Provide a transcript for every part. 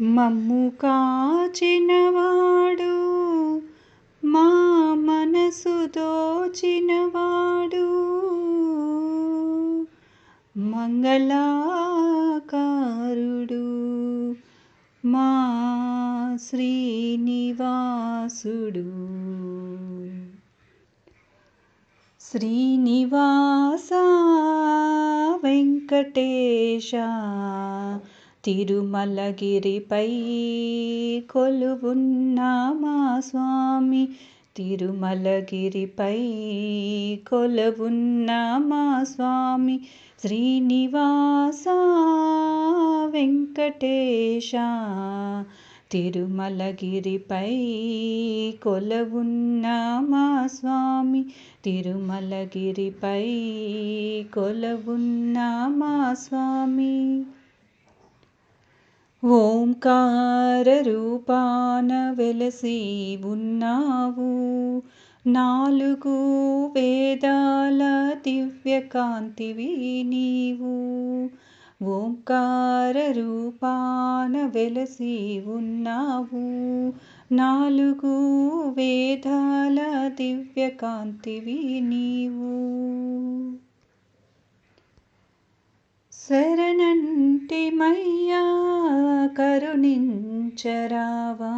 మమ్ము కాచినవాడు మా మనసు దోచినవాడు. మంగళాకారుడు మా శ్రీనివాసుడు. శ్రీనివాస వెంకటేశ తిరుమలగిరిపై కొలువున్న మా స్వామి? తిరుమలగిరిపై కొలువున్న మా స్వామి? శ్రీనివాస వెంకటేశ తిరుమలగిరిపై కొలవున్న మా స్వామి? తిరుమలగిరిపై కొలవున్న మా స్వామి? ఓంకార రూపాన వెలసి ఉన్నావు. నాలుగు వేదాల దివ్యకాంతివి నీవు. ఓంకార రూపాన వెలసి ఉన్నావు. నాలుగు వేదాల దివ్యకాంతివి నీవు. కరుణించరావా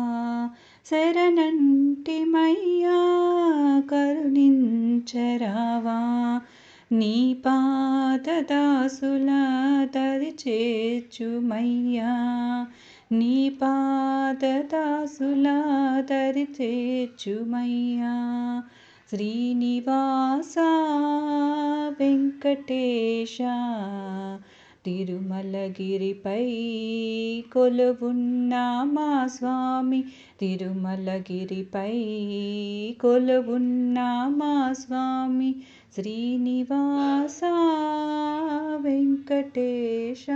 శరణంటిమయ్యా కరుణించరావా నీ పాదదాసుల దరి చేర్చుమయ్యా నీ పాదదాసుల దరి చేర్చుమయ్యా శ్రీనివాస వెంకటేశ తిరుమలగిరిపై కొలువున్న మా స్వామి. తిరుమలగిరిపై కొలువున్న మా స్వామి. శ్రీనివాస వెంకటేశ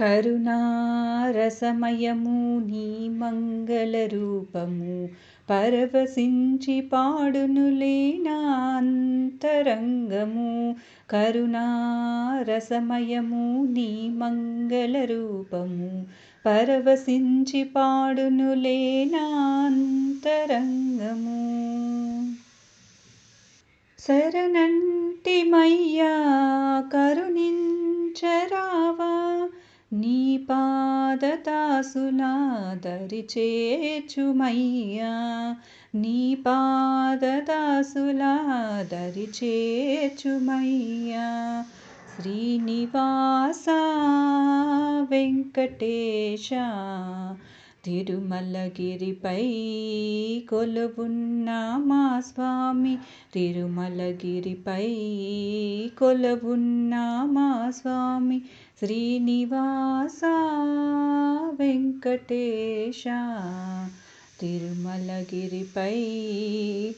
కరుణారసమయము నీ మంగళరూపము పరవశించి పాడునులే నాంతరంగము కరుణారసమయము నీ మంగళరూపము పరవశించి పాడునులే నాంతరంగము శరణంటిమయ్యా కరుణించరావా. నీ పాదదాసులా దరి చేర్చుమయ్యా నీ పాదదాసులా తిరుమలగిరిపై కొలువున్న మా స్వామి. తిరుమలగిరిపై కొలువున్న మా స్వామి. శ్రీనివాస వెంకటేశ. తిరుమలగిరిపై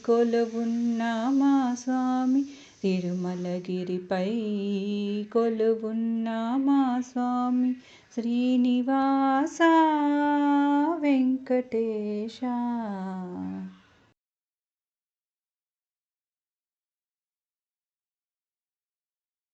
కొలువున్న మా స్వామి. తిరుమలగిరిపై కొలువున్న మా స్వామి? శ్రీనివాస వెంకటేశ